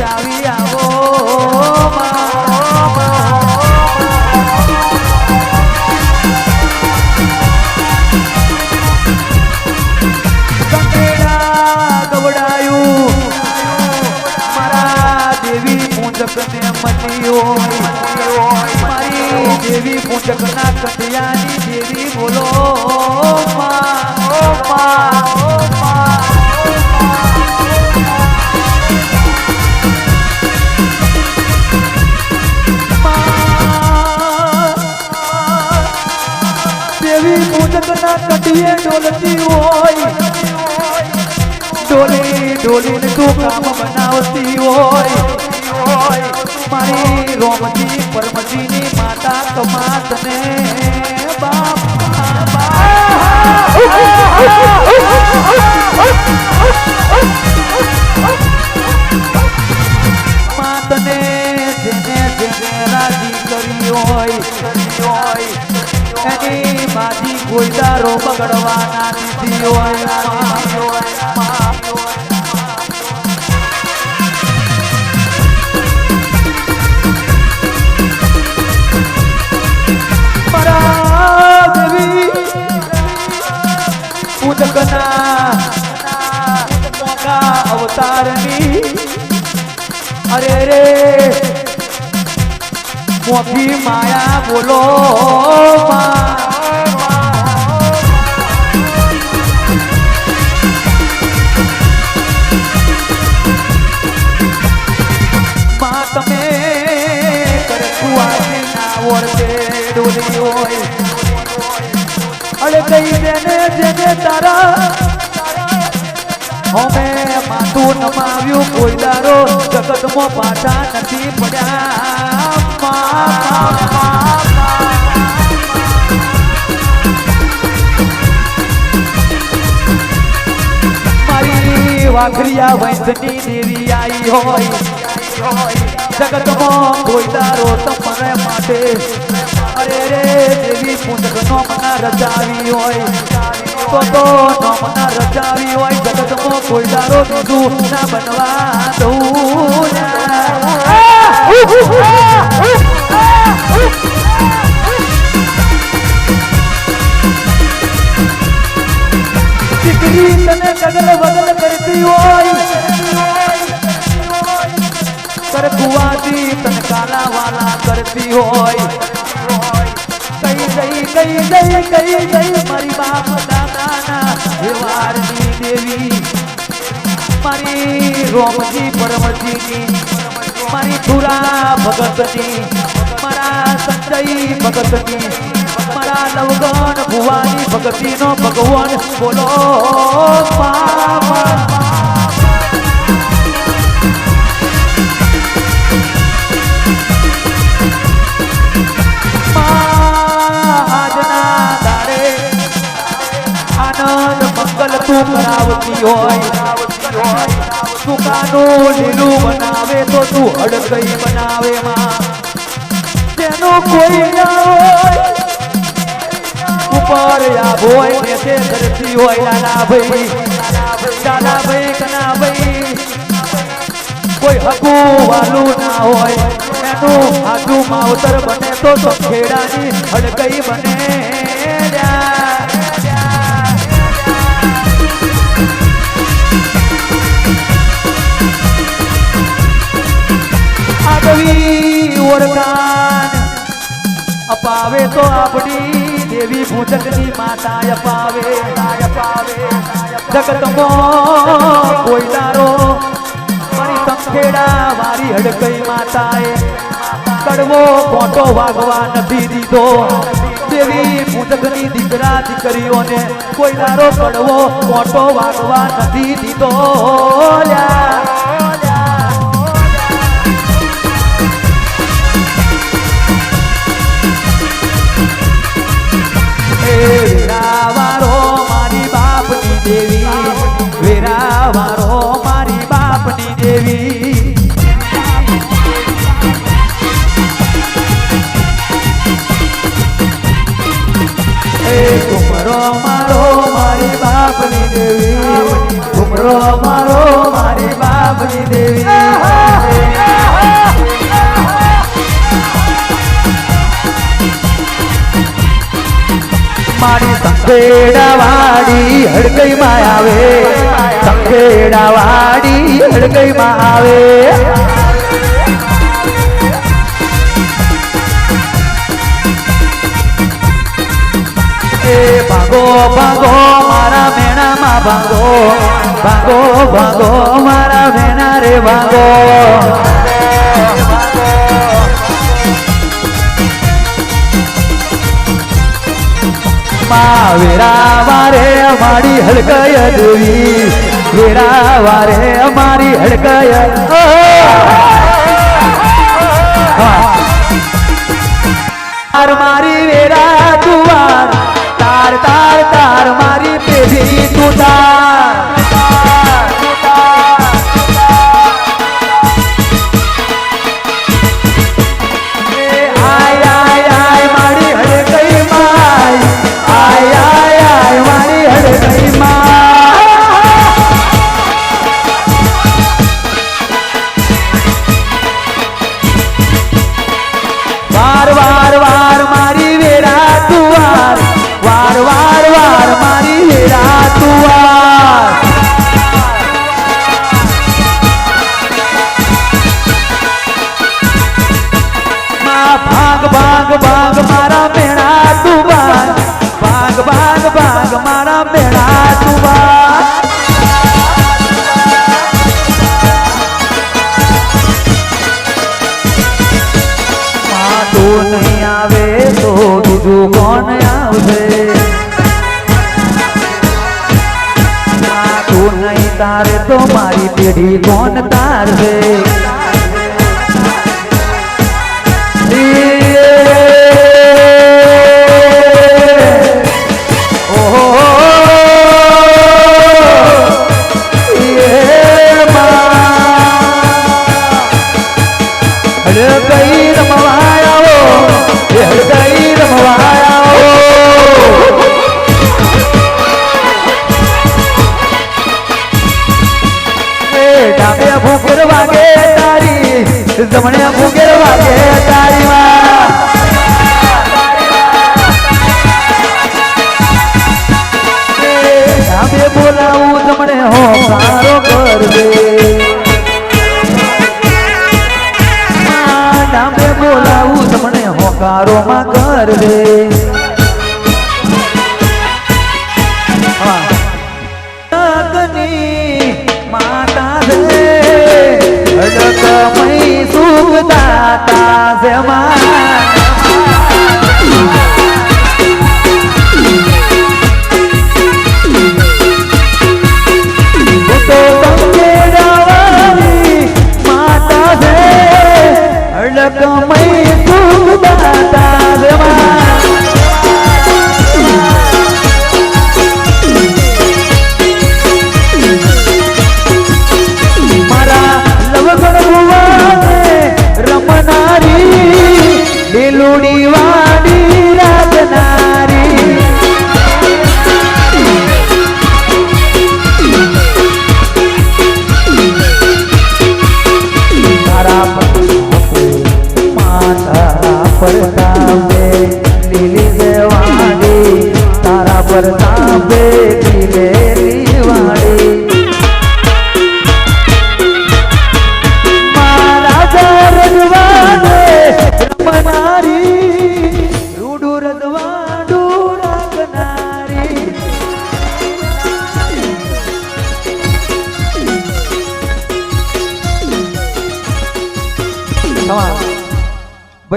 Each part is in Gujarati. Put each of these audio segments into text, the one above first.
રચાવી આવો દેવી દેવી પૂંજકના કટિયાની દેવી બોલો. દેવી કટીએ ડોલતી હોય. ડોલી, ડોલીને તું કામ બનાવતી હોય. મારી રોમજી, પરમજીની માતા કમાતને માતને જેને જેને રાજી કરી હોય એની બાજી કોઈ દારો બગડવાના દીધી હોય અવતારની. અરે રે. મોખી માયા બોલો તમે અરે કઈ જેને જેને તારા. અમે માથું નમાવ્યું કોઈ દારો જગતમાં પાછા નથી પડ્યા. વાઘરિયા વૈષ્ણવી દેવી આવી હોય. જગતમાં કોઈ તારો તમારે માટે. અરે રે, દેવી પુંજક નોમના રચાવી હોય. તો તો નોમના રચાવી હોય. જગતમાં કોઈ તારો બીજું ના બનવા દઉં દીકરી તને કગલ બગલ કરતી હોય કર કુવાથી તને કાલા વાલા કરતી હોય કઈ જઈ કઈ જઈ કઈ જઈ મારી બાપ દાદાના વ્યવહારની દેવી મારી રોમજી પરમજીની મારી ધુરા ભગતની મારા સંજય ભગતની મારા નવગણ ભુવાની ભગતીનો ભગવાન બોલો પાપા. સુકાનું લીલું બનાવે તો તું હડકઈ બનાવે માં. જેનું કોઈ ના હોય. ઉપર યા હોય ને તે ધરતી હોય લાલા ભાઈ. લાલા ભાઈ કના ભાઈ. કોઈ હકુ વાલું ના હોય. એનું હાજુ માવતર બને તો તો ખેડાની હડકઈ બને. અપાવે તો આપણી દેવી ભૂજકની માતા અપાવે. અપાવે જગતમાં કોઈ દારો મારી સંખેડા વારી હડકઈ માતાએ. કડવો કોટો વાગવા નથી દીધો. દેવી ભૂજકની દીકરા દીકરીઓને કોઈ દારો કડવો કોટો વાગવા નથી દીધો. લ્યા. એ વેરાવાળો મારી બાપની દેવી. મારી સંખેડાવાડી હડકઈ માં આવે. સંખેડાવાડી હડકઈ માં આવે ભાગો ભાગો મારા મેણામાં ભાગો. ભાગો ભાગો મારા મેણા રે ભાગો. માં વેરા વારે અમારી હડકય દેવી. વેરા વારે અમારી હડકય તાર મારી વેરા તુવાર તાર તાર તાર મારી પેઢી તું તાર ભાગ મારા મેણા તુવારમાં તું નહીં આવે તો બીજું કોણ આવશે? તું નહીં તારે તો મારી પેઢી કોણ તારશે? જમણે હો સારો કરજે. ડાબે બોલાવું તમને હોકારો માં કરજે.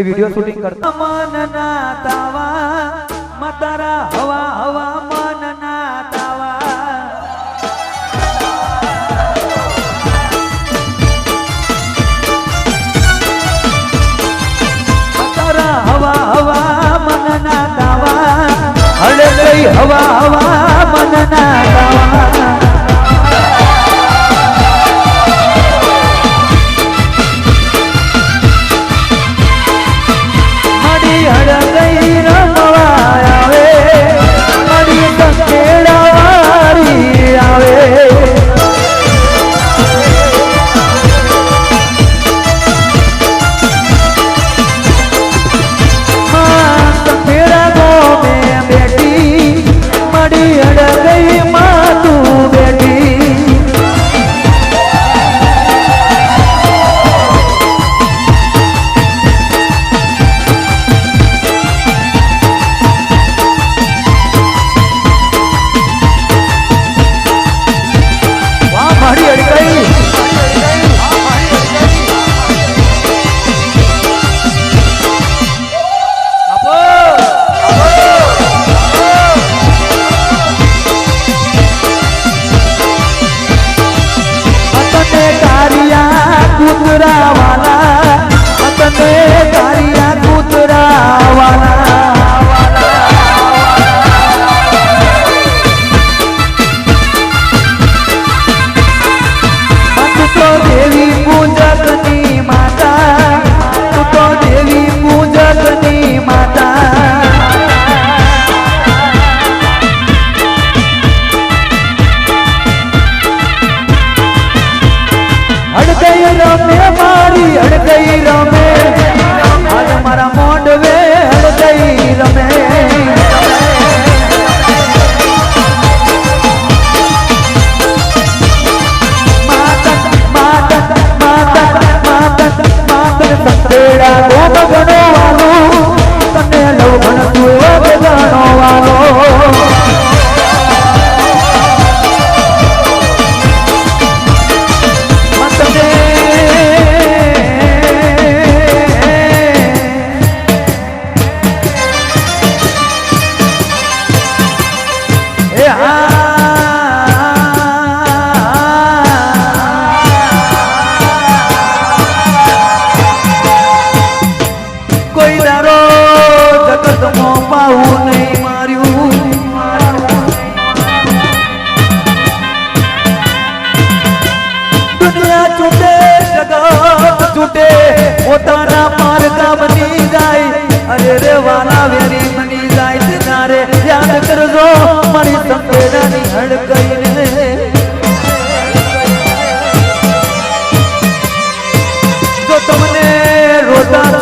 ભાઈ વિડિયો શૂટિંગ કરતા. મન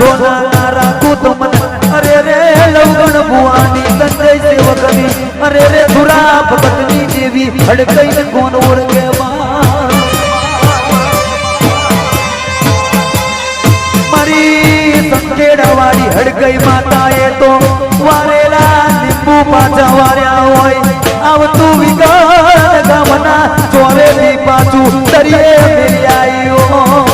રોતા જોના ના રાખું તો મને માતાએ તો વારેલા લીંબુ પાછા વાર્યા હોય, આવતું વિગત ગામના ચોરેલી પાછું દરિયે મેલી આવી હોય.